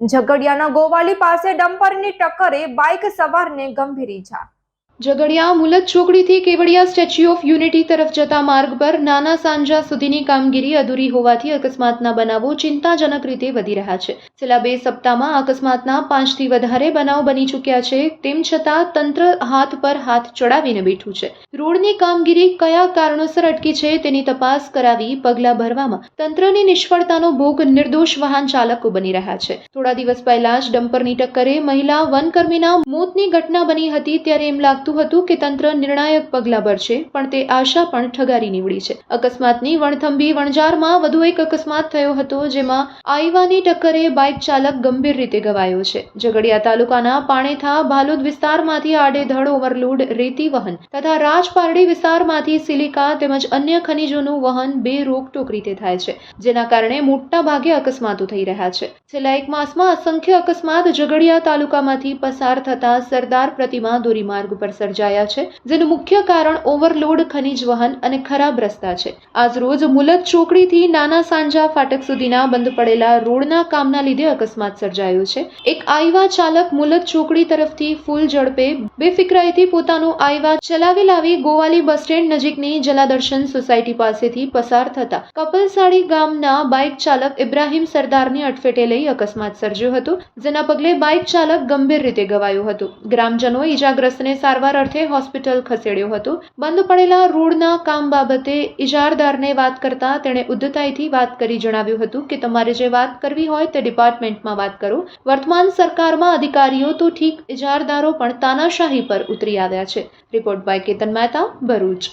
ઝઘડિયાના ગોવાલી પાસે ડમ્પરની ટક્કરે બાઇક સવારને ગંભીર ઈજા. ઝઘડિયા મુલત ચોકડીથી કેવડિયા સ્ટેચ્યુ ઓફ યુનિટી તરફ જતા માર્ગ પર નાના સાંજા સુધીની કામગીરી અધૂરી હોવાથી અકસ્માતના બનાવો ચિંતાજનક રીતે વધી રહ્યા છે. છેલ્લા બે સપ્તાહમાં અકસ્માતના પાંચથી વધારે બનાવ બની ચૂક્યા છે, તેમ છતાં તંત્ર હાથ પર હાથ ચડાવીને બેઠું છે. રોડની કામગીરી કયા કારણોસર અટકી છે તેની તપાસ કરાવી પગલાં ભરવામાં તંત્રની નિષ્ફળતાનો ભોગ નિર્દોષ વાહન ચાલકો બની રહ્યા છે. થોડા દિવસ પહેલા જ ડમ્પરની ટક્કરે મહિલા વનકર્મીના મોતની ઘટના બની હતી, ત્યારે એમ લાગતું હતું કે તંત્ર નિર્ણાયક પગલાં ભરશે, પણ તે આશા પણ ઠગારી નીવડી છે. અકસ્માતની વણથંભી વણઝારમાં વધુ એક અકસ્માત થયો હતો, જેમાં આઈવાની ટક્કરે બાઇક ચાલક ગંભીર રીતે ગવાયો છે. ઝઘડિયા તાલુકાના પાણેથા ભાલોદ વિસ્તારમાંથી આડેધડ ઓવરલોડ, રેતી વહન તથા રાજપારડી વિસ્તારમાંથી સિલિકા તેમજ અન્ય ખનિજોનું વહન બે રોકટોક રીતે થાય છે, જેના કારણે મોટા ભાગે અકસ્માતો થઈ રહ્યા છે. છેલ્લા એક માસમાં અસંખ્ય અકસ્માત ઝઘડિયા તાલુકામાંથી પસાર થતા સરદાર પ્રતિમા ધોરીમાર્ગ પર સર્જાયા છે, જેનું મુખ્ય કારણ ઓવરલોડ ખનીજ વહન અને ખરાબ રસ્તા છે. આજરોજ મુલત ચોકડીથી નાના સાંજા ફાટક સુધીના બંધ પડેલા રોડના કામના લીધે અકસ્માત સર્જાયો છે. એક આઈવા ચાલક મુલત ચોકડી તરફથી ફૂલ ઝડપે બેફિકરાઈથી પોતાનું આઈવા ચલાવી લાવી ગોવાલી બસ સ્ટેન્ડ નજીકની જલાદર્શન સોસાયટી પાસેથી પસાર થતા કપલસાડી ગામના બાઇક ચાલક ઇબ્રાહિમ સરદારની અટફેટે લઈ અકસ્માત સર્જ્યો હતો, જેના પગલે બાઇક ચાલક ગંભીર રીતે ગવાયો હતો. ગ્રામજનો ઈજાગ્રસ્તને સારવાર અર્થે હોસ્પિટલ ખસેડ્યો હતો. બંધ પડેલા રોડના કામ બાબતે ઇજારદારને વાત કરતા તેણે ઉદ્ધતાઈથી વાત કરી જણાવ્યું હતું કે તમારે જે વાત કરવી હોય તે ડિપાર્ટમેન્ટમાં વાત કરો. વર્તમાન સરકારમાં અધિકારીઓ તો ઠીક ઇજારદારો પણ તાનાશાહી પર ઉતરી આવ્યા છે. Report by Ketan Mehta, Bharuch.